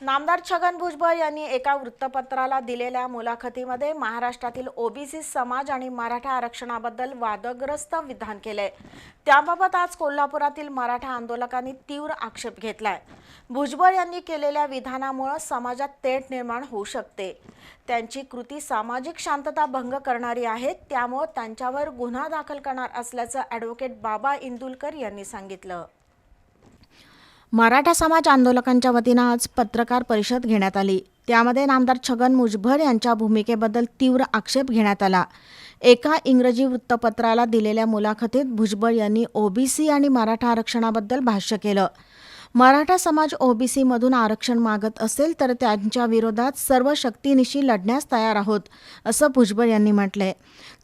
नामदार छगन भुजबळ यांनी एका वृत्तपत्राला दिलेल्या मुलाखतीमध्ये महाराष्ट्रातील ओबीसी समाज आणि मराठा आरक्षणाबद्दल वादग्रस्त विधान केले त्याबाबत आज कोल्हापुरातील मराठा आंदोलकांनी तीव्र आक्षेप घेतलाय. भुजबळ यांनी केलेल्या विधानामुळे समाजात तेट निर्माण होऊ शकते. त्यांची कृती सामाजिक शांतता भंग करणारी आहे त्यामुळे त्यांच्यावर गुन्हा दाखल करणार असल्याचं ॲडव्होकेट बाबा इंदुलकर यांनी सांगितलं. मराठा समाज आंदोलकांच्या वतीनं आज पत्रकार परिषद घेण्यात आली. त्यामध्ये नामदार छगन भुजबळ यांच्या भूमिकेबद्दल तीव्र आक्षेप घेण्यात आला. एका इंग्रजी वृत्तपत्राला दिलेल्या मुलाखतीत भुजबळ यांनी ओबीसी आणि मराठा आरक्षणाबद्दल भाष्य केलं. मराठा समाज ओबीसीमधून आरक्षण मागत असेल तर त्यांच्या विरोधात सर्व शक्तीनिशी लढण्यास तयार आहोत असं भुजबळ यांनी म्हटलंय.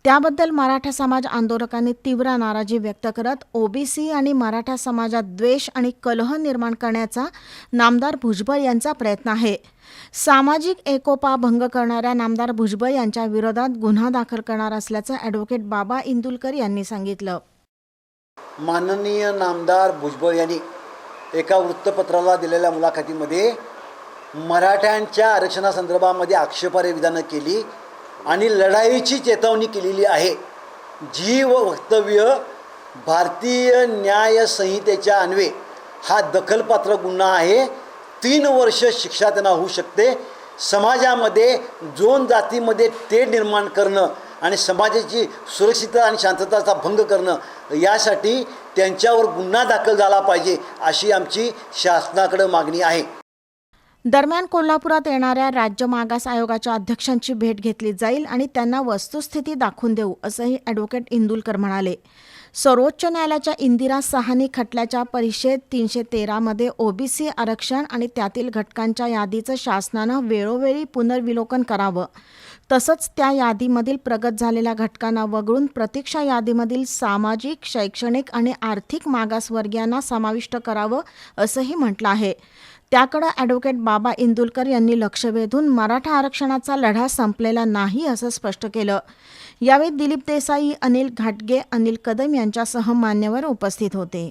त्याबद्दल मराठा समाज आंदोलकांनी तीव्र नाराजी व्यक्त करत ओबीसी आणि मराठा समाजात द्वेष आणि कलह निर्माण करण्याचा नामदार भुजबळ यांचा प्रयत्न आहे. सामाजिक एकोपा भंग करणाऱ्या नामदार भुजबळ यांच्या विरोधात गुन्हा दाखल करणार असल्याचं ॲडव्होकेट बाबा इंदुलकर यांनी सांगितलं. माननीय नामदार भुजबळ यांनी एका वृत्तपत्राला दिलेल्या मुलाखतीमध्ये मराठ्यांच्या आरक्षणासंदर्भामध्ये आक्षेपार्ह विधानं केली आणि लढाईची चेतावणी केलेली आहे. जी व वक्तव्य भारतीय न्याय संहितेच्या अन्वे हा दखलपात्र गुन्हा आहे. तीन वर्ष शिक्षा त्यांना होऊ शकते. समाजामध्ये दोन जातीमध्ये ते निर्माण करणं आणि समाजाची सुरक्षितता आणि शांतताचा भंग करणं यासाठी त्यांच्यावर गुन्हा दाखल झाला पाहिजे अशी आमची शासनाकडे मागणी आहे. दरम्यान कोल्हापुरात येणाऱ्या राज्य मागास आयोगाच्या अध्यक्षांची भेट घेतली जाईल आणि त्यांना वस्तुस्थिती दाखवून देऊ असंही ॲडव्होकेट इंदुलकर म्हणाले. सर्वोच्च न्यायालयाच्या इंदिरा सहानी खटल्याच्या परिषद तीनशे तेरामध्ये ओबीसी आरक्षण आणि त्यातील घटकांच्या यादीचं शासनानं वेळोवेळी पुनर्विलोकन करावं. तसंच त्या यादीमधील प्रगत झालेल्या घटकांना वगळून प्रतीक्षा यादीमधील सामाजिक शैक्षणिक आणि आर्थिक मागासवर्गीयांना समाविष्ट करावं असंही म्हटलं आहे. त्याकडं ॲडव्होकेट बाबा इंदुलकर यांनी लक्ष वेधून मराठा आरक्षणाचा लढा संपलेला नाही असं स्पष्ट केलं. यावेळी दिलीप देसाई अनिल घाटगे अनिल कदम यांच्यासह मान्यवर उपस्थित होते.